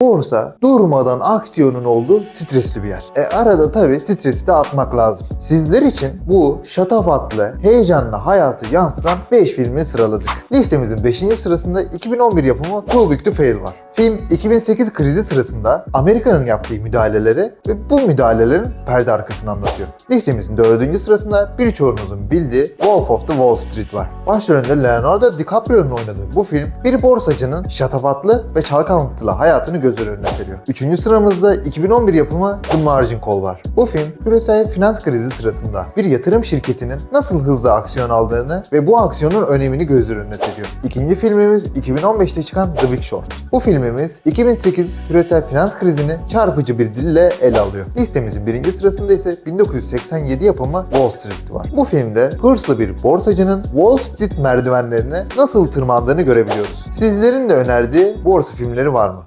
Borsa durmadan aksiyonun olduğu stresli bir yer. E arada tabii stresi de atmak lazım. Sizler için bu şatafatlı, heyecanlı hayatı yansıtan 5 filmi sıraladık. Listemizin 5. sırasında 2011 yapımı Too Big to Fail var. Film 2008 krizi sırasında Amerika'nın yaptığı müdahaleleri ve bu müdahalelerin perde arkasını anlatıyor. Listemizin 4. sırasında birçoğunuzun bildiği Wolf of the Wall Street var. Başrolünde Leonardo DiCaprio'nun oynadığı bu film bir borsacının şatafatlı ve çalkantılı hayatını göz önüne seriyor. 3. sıramızda 2011 yapımı The Margin Call var. Bu film küresel finans krizi sırasında bir yatırım şirketinin nasıl hızlı aksiyon aldığını ve bu aksiyonun önemini göz önüne seriyor. İkinci filmimiz 2015'te çıkan The Big Short. Bu filmimiz 2008 küresel finans krizini çarpıcı bir dille ele alıyor. Listemizin birinci sırasında ise 1987 yapımı Wall Street var. Bu filmde hırslı bir borsacının Wall Street merdivenlerine nasıl tırmandığını görebiliyoruz. Sizlerin de önerdiği borsa filmleri var mı?